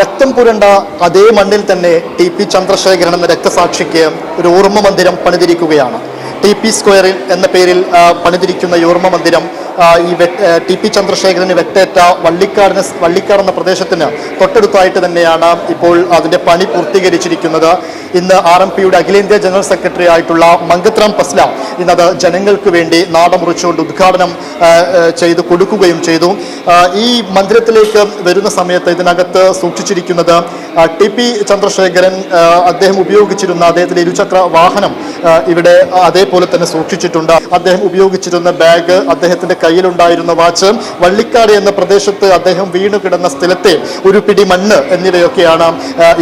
രക്തം പുരണ്ട അതേ മണ്ണിൽ തന്നെ ടി പി ചന്ദ്രശേഖരൻ എന്ന രക്തസാക്ഷിക്ക് ഒരു ഓർമ്മ മന്ദിരം പണിതിരിക്കുകയാണ്. ടി പി സ്ക്വയറിൽ എന്ന പേരിൽ പണിതിരിക്കുന്ന ഈ ഓർമ്മ മന്ദിരം ഈ ടി പി ചന്ദ്രശേഖരന് വെട്ടേറ്റ വള്ളിക്കാടിന് വള്ളിക്കാട് എന്ന പ്രദേശത്തിന് തൊട്ടടുത്തായിട്ട് തന്നെയാണ് ഇപ്പോൾ അതിന്റെ പണി പൂർത്തീകരിച്ചിരിക്കുന്നത്. ഇന്ന് ആർ എം പിയുടെ അഖിലേന്ത്യാ ജനറൽ സെക്രട്ടറി ആയിട്ടുള്ള മങ്കത്രാം പസ്ല ഇന്നത് ജനങ്ങൾക്ക് വേണ്ടി നാടമുറിച്ചുകൊണ്ട് ഉദ്ഘാടനം ചെയ്ത് കൊടുക്കുകയും ചെയ്തു. ഈ മന്ദിരത്തിലേക്ക് വരുന്ന സമയത്ത് ഇതിനകത്ത് സൂക്ഷിച്ചിരിക്കുന്നത് ടി പി ചന്ദ്രശേഖരൻ അദ്ദേഹം ഉപയോഗിച്ചിരുന്ന അദ്ദേഹത്തിന്റെ ഇരുചക്ര വാഹനം ഇവിടെ അതേപോലെ തന്നെ സൂക്ഷിച്ചിട്ടുണ്ട്. അദ്ദേഹം ഉപയോഗിച്ചിരുന്ന ബാഗ് അദ്ദേഹത്തിന്റെ കയ്യിലുണ്ടായിരുന്ന വാച്ച് വള്ളിക്കാട് എന്ന പ്രദേശത്ത് അദ്ദേഹം വീണു കിടന്ന സ്ഥലത്തെ ഒരു പിടി മണ്ണ് എന്നിവയൊക്കെയാണ്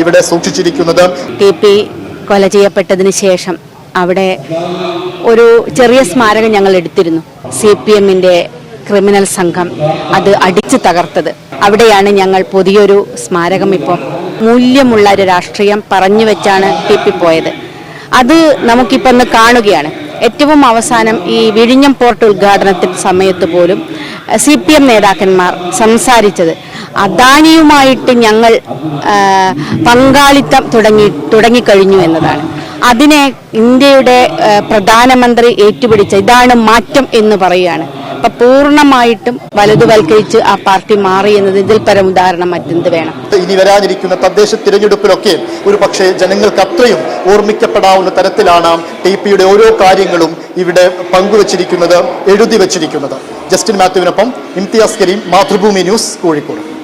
ഇവിടെ സൂക്ഷിച്ചിരിക്കുന്നത്. ടി പി കൊല ചെയ്യപ്പെട്ടതിന് ശേഷം അവിടെ ഒരു ചെറിയ സ്മാരകം ഞങ്ങൾ എടുത്തിരുന്നു. സി പി എമ്മിന്റെ ക്രിമിനൽ സംഘം അത് അടിച്ചു തകർത്തത്. അവിടെയാണ് ഞങ്ങൾ പുതിയൊരു സ്മാരകം ഇപ്പോൾ മൂല്യമുള്ള ഒരു രാഷ്ട്രീയം പറഞ്ഞു വെച്ചാണ് ടി പി പോയത് അത് നമുക്കിപ്പോൾ ഒന്ന് കാണുകയാണ്. ഏറ്റവും അവസാനം ഈ വിഴിഞ്ഞം പോർട്ട് ഉദ്ഘാടനത്തിന് സമയത്ത് പോലും സി പി എം നേതാക്കന്മാർ സംസാരിച്ചത്. അദാനിയുമായിട്ട് ഞങ്ങൾ പങ്കാളിത്തം തുടങ്ങി തുടങ്ങിക്കഴിഞ്ഞു എന്നതാണ്. അതിനെ ഇന്ത്യയുടെ പ്രധാനമന്ത്രി ഏറ്റുപിടിച്ച ഇതാണ് മാറ്റം എന്ന് പറയുകയാണ്. അപ്പൊ പൂർണമായിട്ടും വലതുവൽക്കരിച്ച് ആ പാർട്ടി മാറി എന്നത് ഇതിൽ പരം ഉദാഹരണം മറ്റെന്ത് വേണം? ഇനി വരാനിരിക്കുന്ന തദ്ദേശ തിരഞ്ഞെടുപ്പിലൊക്കെ ഒരു പക്ഷേ ജനങ്ങൾക്ക് അത്രയും ഓർമ്മിക്കപ്പെടാവുന്ന തരത്തിലാണ് ടി പിയുടെ ഓരോ കാര്യങ്ങളും ഇവിടെ പങ്കുവച്ചിരിക്കുന്നത് എഴുതി വച്ചിരിക്കുന്നത്. ജസ്റ്റിൻ മാത്യുവിനൊപ്പം ഇംതിയാസ് കരീം മാതൃഭൂമി ന്യൂസ് കോഴിക്കോട്.